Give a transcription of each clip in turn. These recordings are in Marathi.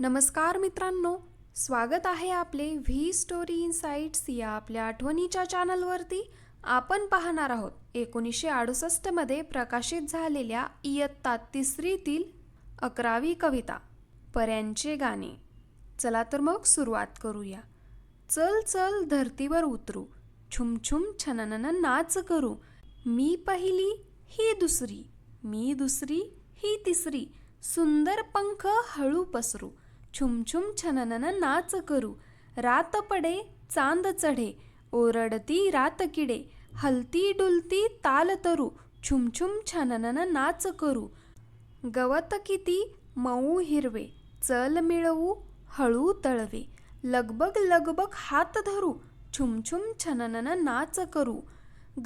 नमस्कार मित्रांनो स्वागत आहे आपले व्ही स्टोरी इन्साइट्स या आपल्या आठवणीच्या चॅनलवरती. आपण पाहणार आहोत एकोणीसशे अडुसष्टमध्ये प्रकाशित झालेल्या इयत्ता तिसरीतील अकरावी कविता पर्यांचे गाणे. चला तर मग सुरुवात करूया. चल चल धरतीवर उतरू. छुमछुम छननन नाच करू. मी पहिली ही दुसरी. मी दुसरी ही तिसरी. सुंदर पंख हळू पसरू. छुमछुम छननन नाच करू. रात पडे चांद चढे ओरडती रात किडे हलती डुलती ताल तरू छुमछुम छननन नाच करू. गवत किती मऊ हिरवे चल मिळवू हळू तळवे. लगबग लगबग हात धरू छुमछुम छननन नाच करू.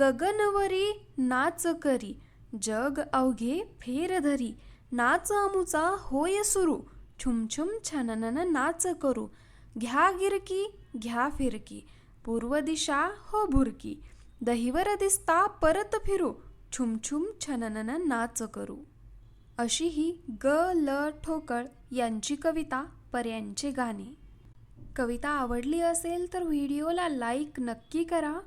गगनवरी नाच करी जग अवघे फेर धरी. नाच अमुचा होय सुरू. छुमछुम छननन नाच करू. घ्या गिरकी घ्या फिरकी पूर्व दिशा हो भुरकी. दहिवर दिसता परत फिरू. छुमछुम छननन नाच करू. अशी ही ग ल ठोकळ यांची कविता पर्यांचे गाणे. कविता आवडली असेल तर व्हिडिओला लाईक नक्की करा.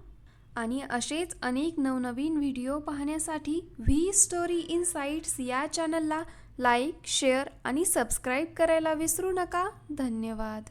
आणि असेच अनेक नवनवीन व्हिडिओ पाहण्यासाठी व्ही स्टोरी इन साईट्स या चॅनलला लाईक शेअर आणि सबस्क्राईब करायला विसरू नका. धन्यवाद.